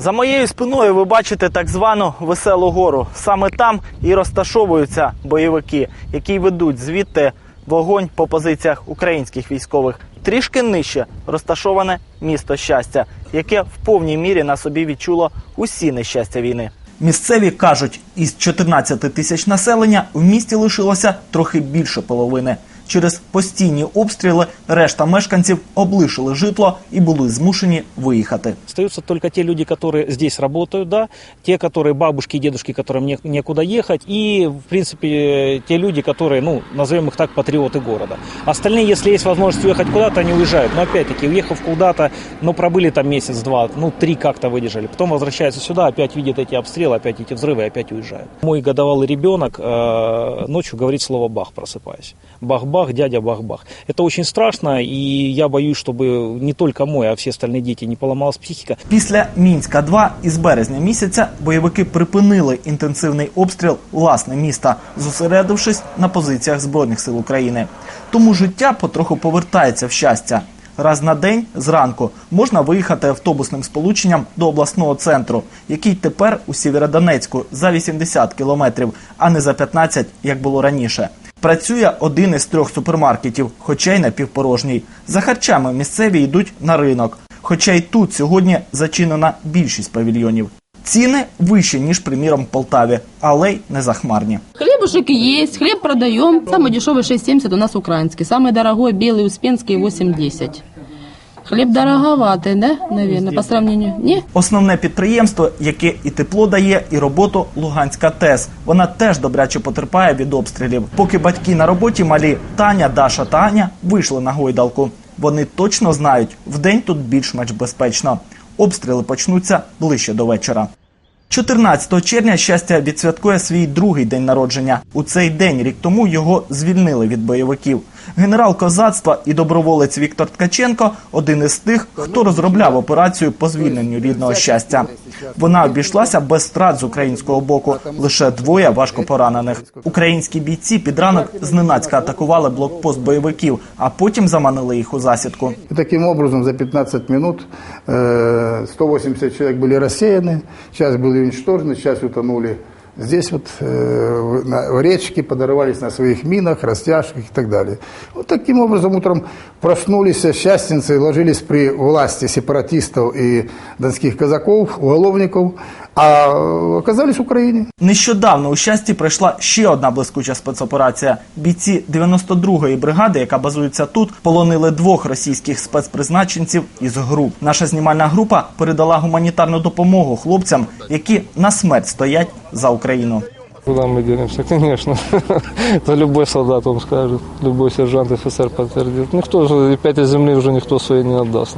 За моєю спиною ви бачите так звану веселу гору. Саме там і розташовуються бойовики, які ведуть звідти вогонь по позиціях українських військових. Трішки нижче розташоване місто щастя, яке в повній мірі на собі відчуло усі нещастя війни. Місцеві кажуть, із 14 тисяч населення в місті лишилося трохи більше половини. Через постійні обстріли решта мешканців облишили житло і були змушені виїхати. Остаются только те люди, которые здесь работают, да, те, которые бабушки и дедушки, которым не- некуда ехать, и, в принципе, те люди, которые, ну, назовем их так, патриоты города. Остальные, если есть возможность уехать куда-то, они уезжают. Но опять-таки, уехав куда-то, ну, пробыли там месяц-два, ну, три как-то выдержали. Потом возвращаются сюда, опять видят эти обстрелы, опять эти взрывы, и опять уезжают. Мой годовалый ребенок э, ночью говорит слово «бах», просыпаясь. Бах-бах, дядя бах-бах. Это очень страшно, и я боюсь, чтобы не только мой, а все остальные дети не поломалась психика. Після Мінська 2 із березня місяця бойовики припинили інтенсивний обстріл власне міста, зосередившись на позиціях збройних сил України. Тому життя потроху повертається в щастя. Раз на день зранку можна виїхати автобусним сполученням до обласного центру, який тепер у Сєвєродонецьку за 80 кілометрів, а не за 15, як було раніше. Працює один із трьох супермаркетів, хоча й напівпорожній. За харчами місцеві йдуть на ринок. Хоча й тут сьогодні зачинена більшість павільйонів. Ціни вищі, ніж, приміром, в Полтаві, але й не захмарні. Хлебушек есть, хлеб продаем. Самый дешевый 6,70 у нас украинский. Самый дорогой белый успенский 8,10. Хлеб дороговатый, да, наверное, по сравнению? Не? Основне підприємство, яке і тепло дає, і роботу Луганська ТЕС. Вона теж добряче потерпає від обстрілів. Поки батьки на роботі малі Таня, Даша та Аня вийшли на гойдалку. Вони точно знають, вдень тут більш-менш безпечно. Обстріли почнуться ближче до вечора. 14 червня щастя відсвяткує свій другий день народження. У цей день рік тому його звільнили від бойовиків. Генерал козацтва і доброволець Віктор Ткаченко один із тих, хто розробляв операцію по звільненню рідного щастя. Вона обійшлася без страт з українського боку. Лише двоє важко поранених. Українські бійці під ранок зненацька атакували блокпост бойовиків, а потім заманили їх у засідку. И таким образом за 15 минут э, 180 человек были рассеяны, часть были уничтожены, часть утонули здесь вот э, на, в речке, подорвались на своих минах, растяжках и так далее. Вот таким образом утром проснулись счастьинцы, ложились при власти сепаратистов и донских казаков, уголовников, а оказались в Украине. Нещодавно у щасті пройшла ще одна блискуча спецоперація. Бійці 92-ї бригади, яка базується тут, полонили двох російських спецпризначенців із груп. Наша знімальна група передала гуманітарну допомогу хлопцям, які на смерть стоять за Україну. Куда мы денемся? Конечно. Это любой солдат вам скажет, любой сержант, офицер подтвердит. Никто же, и пять из земли уже никто свои не отдаст.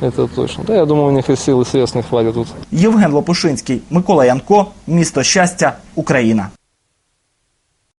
Это точно. Да, я думаю, у них и сил, и средств не хватит тут. Євген Лопушинський, Микола Янко, місто щастя, Україна.